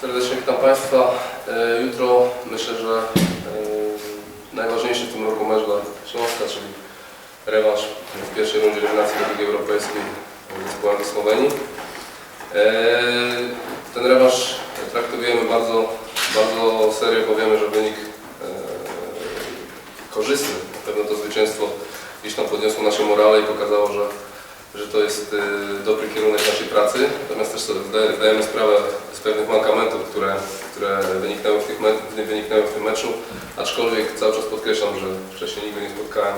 Serdecznie witam Państwa. E, Jutro myślę, że e, najważniejszy w tym roku mecz dla Śląska, czyli rewanż w pierwszej rundzie eliminacji do Ligi Europejskiej z zespołem ze Słowenii. E, Ten rewanż traktujemy bardzo, bardzo serio, bo wiemy, że wynik korzystny. Na pewno to zwycięstwo gdzieś tam podniosło nasze morale i pokazało, że że to jest y, dobry kierunek naszej pracy, natomiast też sobie zdaje- zdajemy sprawę z pewnych mankamentów, które, które wyniknęły, w tych me, wyniknęły w tym meczu, aczkolwiek cały czas podkreślam, że wcześniej nigdy nie spotkałem,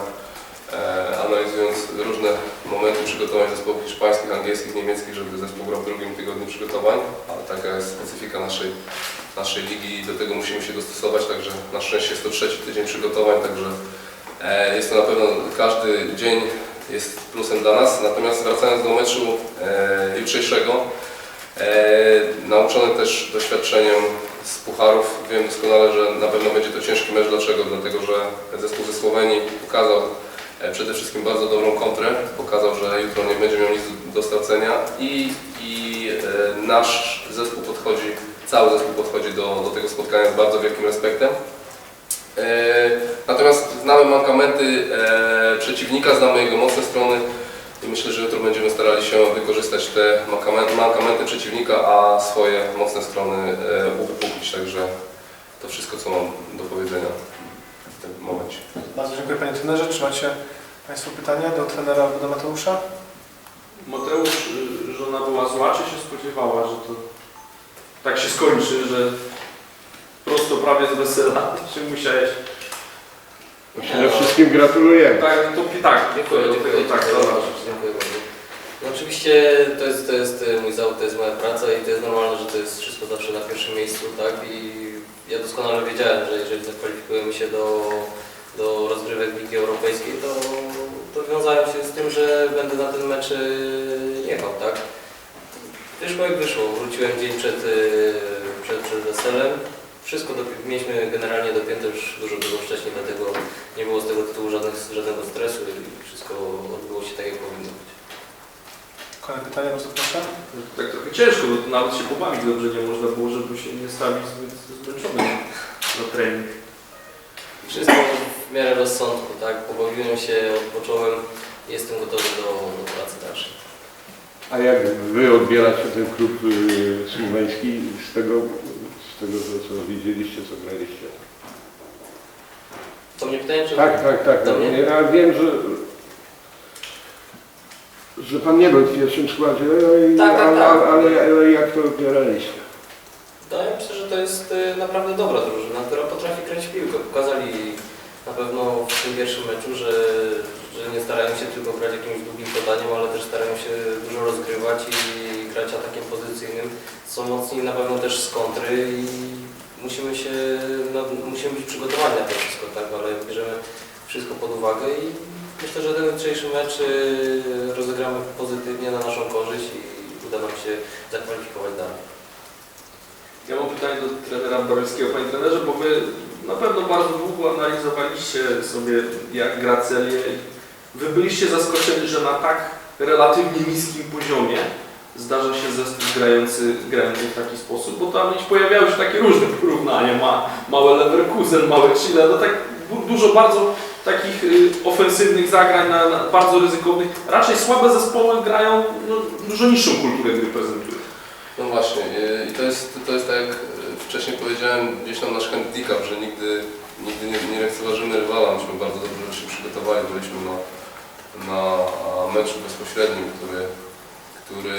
e, analizując różne momenty przygotowań zespołów hiszpańskich, angielskich, niemieckich, żeby zespół grał w drugim tygodniu przygotowań, ale taka jest specyfika naszej, naszej ligi i do tego musimy się dostosować, także na szczęście jest to trzeci tydzień przygotowań, także e, jest to na pewno każdy dzień jest plusem dla nas. Natomiast wracając do meczu e, jutrzejszego, e, nauczony też doświadczeniem z pucharów, wiem doskonale, że na pewno będzie to ciężki mecz. Dlaczego? Dlatego, że zespół ze Słowenii pokazał e, przede wszystkim bardzo dobrą kontrę, pokazał, że jutro nie będzie miał nic do stracenia i, i e, nasz zespół podchodzi, cały zespół podchodzi do, do tego spotkania z bardzo wielkim respektem. E, znamy mankamenty e, przeciwnika, znamy jego mocne strony i myślę, że jutro będziemy starali się wykorzystać te mankamenty, mankamenty przeciwnika, a swoje mocne strony e, uwypuklić. Także to wszystko, co mam do powiedzenia w tym momencie. Bardzo dziękuję Panie Trenerze. Czy macie Państwo pytania do trenera albo do Mateusza? Mateusz, y, żona była zła, czy się spodziewała, że to tak się skończy, że prosto prawie z wesela, czy musiałeś? Przede wszystkim gratulujemy. Tak, to tak, Dziękuję, dziękuję, tak, dziękuję to bardzo. Dziękuję bardzo. No oczywiście to jest, to jest e, mój zawód, to jest moja praca i to jest normalne, że to jest wszystko zawsze na pierwszym miejscu, tak? I ja doskonale wiedziałem, że jeżeli zakwalifikujemy się do, do rozgrywek Ligi Europejskiej, to, to wiązałem się z tym, że będę na ten mecz e, jechał, tak? Wyszło jak wyszło, wróciłem dzień przed, e, przed, przed weselem. Wszystko dopi- mieliśmy generalnie dopięte już dużo, dużo wcześniej, dlatego nie było z tego tytułu żadnych, żadnego stresu i wszystko odbyło się tak, jak powinno być. Kolejne pytanie, bardzo proszę. tak trochę ciężko, bo nawet się pobawić dobrze nie można było, żeby się nie stawić zbyt zmęczonym na trening. Wszystko w miarę rozsądku, tak? Pobawiłem się, odpocząłem i jestem gotowy do, do pracy dalszej. A jak wy odbieracie ten klub y, słoweński z tego, z tego co, widzieliście, co graliście? To mnie pytanie, czy... Tak, tak, tak. Do mnie? Ja wiem, że, że pan nie był w pierwszym składzie, ale, Tak, tak, ale, tak. ale, ale jak to odbieraliście? No, ja myślę, że to jest y, naprawdę dobra drużyna, która potrafi grać w piłkę. Pokazali na pewno w tym pierwszym meczu, że, że nie starają się tylko grać jakimś długim podaniem, ale też starają się dużo rozgrywać i grać atakiem pozycyjnym. Są mocni na pewno też z kontry i musimy się, no, musimy być przygotowani na to wszystko, tak, ale bierzemy wszystko pod uwagę i myślę, że ten jutrzejszy mecz y, rozegramy pozytywnie na naszą korzyść i uda nam się zakwalifikować dalej. Ja mam pytanie do trenera Borelskiego. Panie trenerze, bo Wy na pewno bardzo długo analizowaliście sobie jak gra Celię. Wy byliście zaskoczeni, że na tak relatywnie niskim poziomie zdarza się zespół grający, grający w taki sposób, bo tam pojawiały się takie różne porównania, ma, małe Leverkusen, małe Chile, no tak du- dużo bardzo takich y, ofensywnych zagrań, na, na, bardzo ryzykownych. Raczej słabe zespoły grają, no, dużo niższą kulturę gry prezentują. No właśnie y, i to jest, to jest tak jak wcześniej powiedziałem, gdzieś tam nasz handicap, że nigdy, nigdy nie, nie lekceważymy rywala. Myśmy bardzo dobrze się przygotowali, byliśmy na, na meczu bezpośrednim, który, który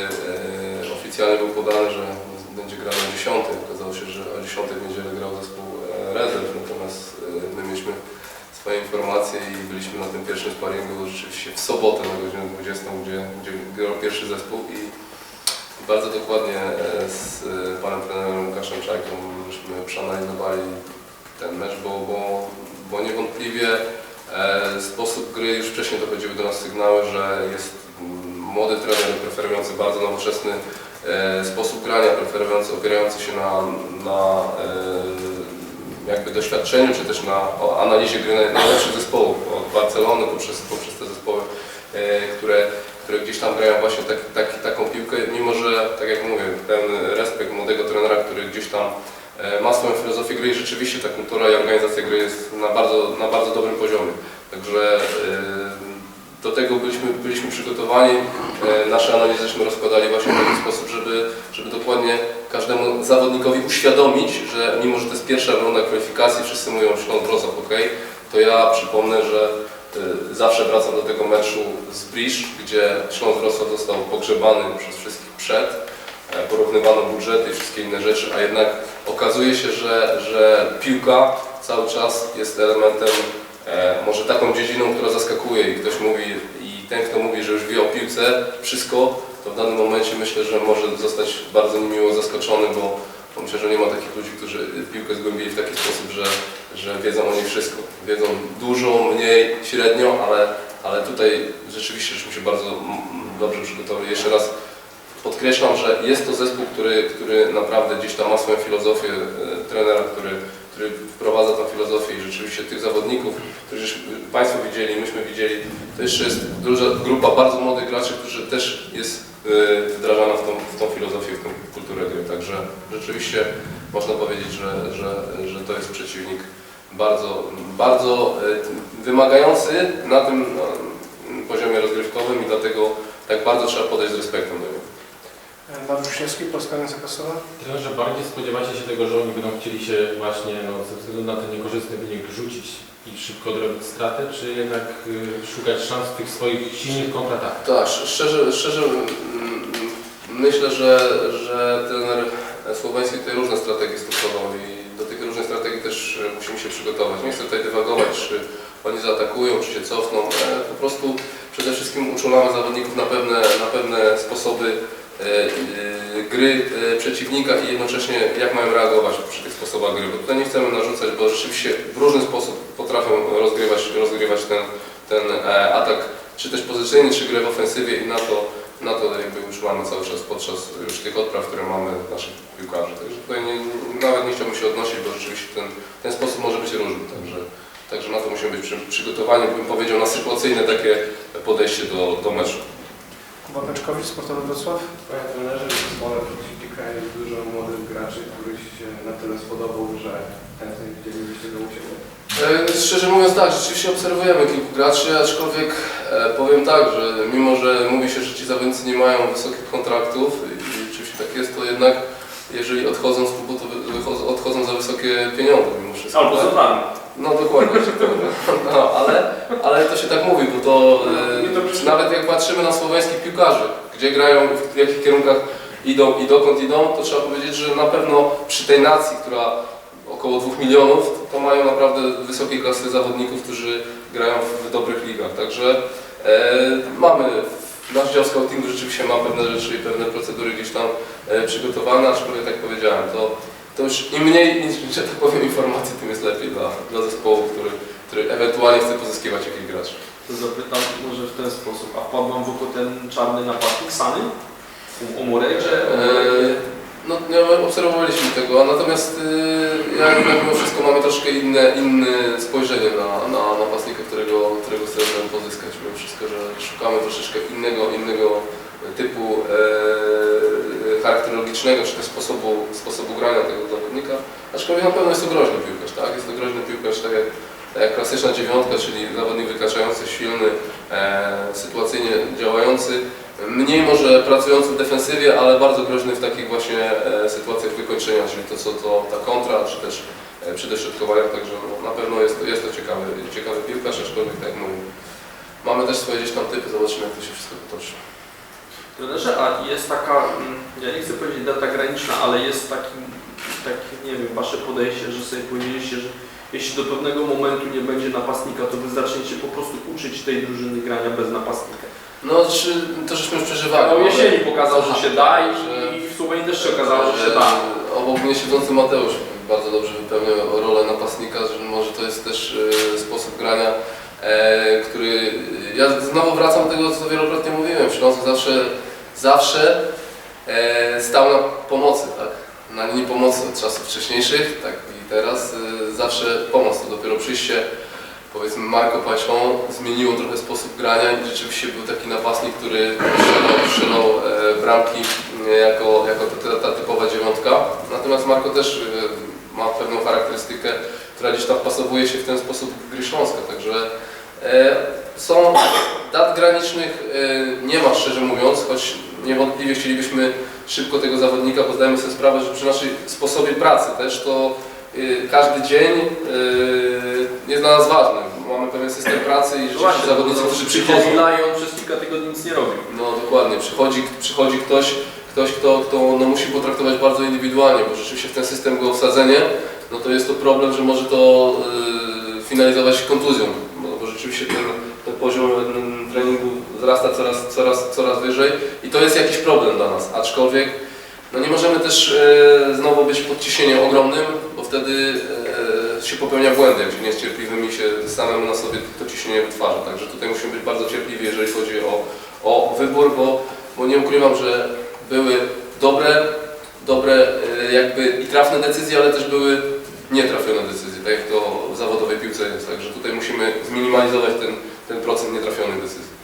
y, oficjalnie był podany, że będzie grał o 10. Okazało się, że o 10 w niedzielę grał zespół e, rezerw, natomiast y, my mieliśmy swoje informacje i byliśmy na tym pierwszym sparingu rzeczywiście w sobotę na godzinę 20, gdzie, gdzie grał pierwszy zespół i bardzo dokładnie e, z e, panem trenerem Łukaszem Czajką żeśmy przeanalizowali ten mecz, bo, bo, bo niewątpliwie e, sposób gry, już wcześniej dochodziły do nas sygnały, że jest młody trener preferujący bardzo nowoczesny e, sposób grania, preferujący, opierający się na, na e, jakby doświadczeniu, czy też na analizie gry naj- najlepszych zespołów, od Barcelony poprzez, poprzez te zespoły, e, które które gdzieś tam grają właśnie tak, tak, taką piłkę, mimo że, tak jak mówię, ten respekt młodego trenera, który gdzieś tam e, ma swoją filozofię gry i rzeczywiście ta kultura i organizacja gry jest na bardzo, na bardzo dobrym poziomie. Także e, do tego byliśmy, byliśmy przygotowani. E, Nasze analizy żeśmy rozkładali właśnie w taki sposób, żeby, żeby dokładnie każdemu zawodnikowi uświadomić, że mimo, że to jest pierwsza runda kwalifikacji, wszyscy mówią Śląsk Wrocław ok, to ja przypomnę, że zawsze wracam do tego meczu z Brisz, gdzie Śląsk Wrocław został pogrzebany przez wszystkich przed, porównywano budżety i wszystkie inne rzeczy, a jednak okazuje się, że, że piłka cały czas jest elementem, e, może taką dziedziną, która zaskakuje i ktoś mówi, i ten kto mówi, że już wie o piłce wszystko, to w danym momencie myślę, że może zostać bardzo niemiło zaskoczony, bo, myślę, że nie ma takich ludzi, którzy piłkę zgłębili w taki sposób, że, że wiedzą o niej wszystko. Wiedzą dużo, mniej, średnio, ale, ale tutaj rzeczywiście żeśmy się bardzo dobrze przygotowali. Jeszcze raz podkreślam, że jest to zespół, który, który naprawdę gdzieś tam ma swoją filozofię e, trenera, który, który wprowadza tą filozofię i rzeczywiście tych zawodników, którzy Państwo widzieli, myśmy widzieli, to jeszcze jest duża grupa bardzo młodych graczy, którzy też jest e, wdrażana w tą, w tą filozofię, w tą kulturę gry. Także rzeczywiście można powiedzieć, że, że, że to jest przeciwnik bardzo, bardzo e, wymagający na tym no, poziomie rozgrywkowym i dlatego tak bardzo trzeba podejść z respektem do niego. Mariusz Wiśniewski, Polska Agencja Prasowa. Trenerze, bardziej spodziewacie się tego, że oni będą chcieli się właśnie no, ze względu na ten niekorzystny wynik rzucić i szybko odrobić stratę, czy jednak y, szukać szans w tych swoich silnych kontratakach? Tak, sz- szczerze, szczerze myślę, że, że trener słoweński tutaj różne strategie stosował i do tych różnych strategii też e, musimy się przygotować. Nie chcę tutaj dywagować, czy oni zaatakują, czy się cofną. E, Po prostu przede wszystkim uczulamy zawodników na pewne, na pewne sposoby gry e, przeciwnika i jednocześnie jak mają reagować przy tych sposobach gry. Bo tutaj nie chcemy narzucać, bo rzeczywiście w różny sposób potrafią rozgrywać, rozgrywać ten, ten e, atak, czy też pozycyjny, czy grę w ofensywie i na to, na to jakby już mamy cały czas podczas już tych odpraw, które mamy naszych piłkarzy. Także tutaj nie, nawet nie chciałbym się odnosić, bo rzeczywiście ten, ten sposób może być różny. Także, także na to musimy być przy, przygotowani, bym powiedział, na sytuacyjne takie podejście do, do meczu. Kuba Peczkowicz, Sportowy Wrocław. Panie trenerze, w zespole przeciwnika jest dużo młodych graczy, których się na tyle spodobał, że chętnie widzielibyście go u siebie. E, Szczerze mówiąc tak, rzeczywiście obserwujemy kilku graczy, aczkolwiek e, powiem tak, że mimo, że mówi się, że ci zawodnicy nie mają wysokich kontraktów i oczywiście tak jest, to jednak jeżeli odchodzą z klubu, to odchodzą za wysokie pieniądze mimo wszystko. Albo tak? za darmo. No dokładnie, że no, ale, ale to się tak mówi, bo to e, nawet jak patrzymy na słoweńskich piłkarzy, gdzie grają, w jakich kierunkach idą i dokąd idą, to trzeba powiedzieć, że na pewno przy tej nacji, która około 2 milionów, to, to mają naprawdę wysokiej klasy zawodników, którzy grają w dobrych ligach. Także e, mamy, nasz dział scoutingu rzeczywiście ma pewne rzeczy i pewne procedury gdzieś tam e, przygotowane, aczkolwiek tak powiedziałem, to, to już im mniej, że tak powiem, informacji, tym jest lepiej dla, dla zespołu, który, który ewentualnie chce pozyskiwać jakichś graczy. To zapytam może w ten sposób. A wpadł wam w oko ten czarny napastnik Sany? U Omurejcze? Eee, No, nie obserwowaliśmy tego, natomiast yy, ja jednak mimo wszystko mamy troszkę inne, inne spojrzenie na, na napastnika, którego, którego chcemy pozyskać. Mimo wszystko, że szukamy troszeczkę innego, innego typu e, charakterologicznego, czy też sposobu, sposobu grania tego zawodnika. Aczkolwiek na pewno jest to groźny piłkarz, tak? Jest to groźny piłkarz, tak jak, tak jak klasyczna dziewiątka, czyli zawodnik wykraczający, silny, e, sytuacyjnie działający. Mniej może pracujący w defensywie, ale bardzo groźny w takich właśnie e, sytuacjach wykończenia, czyli to co to ta kontra, czy też e, przy dośrodkowaniach, także no, na pewno jest to, jest to ciekawy, ciekawy piłkarz, aczkolwiek tak jak mówię, mamy też swoje gdzieś tam typy, zobaczymy jak to się wszystko potoczy. Trenerze, a jest taka, mm, ja nie chcę powiedzieć data graniczna, ale jest taki, taki, nie wiem, wasze podejście, że sobie powiedzieliście, że jeśli do pewnego momentu nie będzie napastnika, to wy zaczniecie po prostu uczyć tej drużyny grania bez napastnika. No, czy, to żeśmy już przeżywali. No jesieni pokazał, że się da i, że- i w Słowenii też się okazało, że się da. Obok mnie siedzący Mateusz bardzo dobrze wypełniał rolę napastnika, że może to jest też e, sposób grania, e, który... Ja znowu wracam do tego, co wielokrotnie mówiłem. Śląsk zawsze, zawsze e, stał na pomocy, tak? Na linii pomocy od czasów wcześniejszych, tak i teraz e, zawsze pomoc. To dopiero przyjście powiedzmy Marco Pachon zmieniło trochę sposób grania i rzeczywiście był taki napastnik, który strzelał, e, bramki e, jako, jako ta, ta typowa dziewiątka. Natomiast Marco też e, ma pewną charakterystykę, która gdzieś tam pasowuje się w ten sposób gry Śląska, także są dat granicznych nie ma szczerze mówiąc, choć niewątpliwie chcielibyśmy szybko tego zawodnika, bo zdajemy sobie sprawę, że przy naszej sposobie pracy też to y, każdy dzień y, jest dla nas ważny. Mamy pewien system pracy i rzeczywiście zawodnicy, którzy przychodzą, on przez kilka tygodni nic nie robił. no dokładnie, przychodzi, przychodzi ktoś, ktoś kto, kto no, musi potraktować bardzo indywidualnie, bo rzeczywiście w ten system go wsadzenie, no to jest to problem, że może to y, finalizować kontuzją, bo, bo rzeczywiście ten, ten poziom treningu wzrasta coraz, coraz, coraz wyżej i to jest jakiś problem dla nas, aczkolwiek no nie możemy też e, znowu być pod ciśnieniem ogromnym, bo wtedy e, się popełnia błędy, jak się nie jest cierpliwym i się samemu na sobie to ciśnienie wytwarza. Także tutaj musimy być bardzo cierpliwi, jeżeli chodzi o, o wybór, bo, bo nie ukrywam, że były dobre, dobre e, jakby i trafne decyzje, ale też były nietrafione decyzje, tak jak to w zawodowej piłce jest. Także tutaj musimy zminimalizować ten, ten procent nietrafionych decyzji.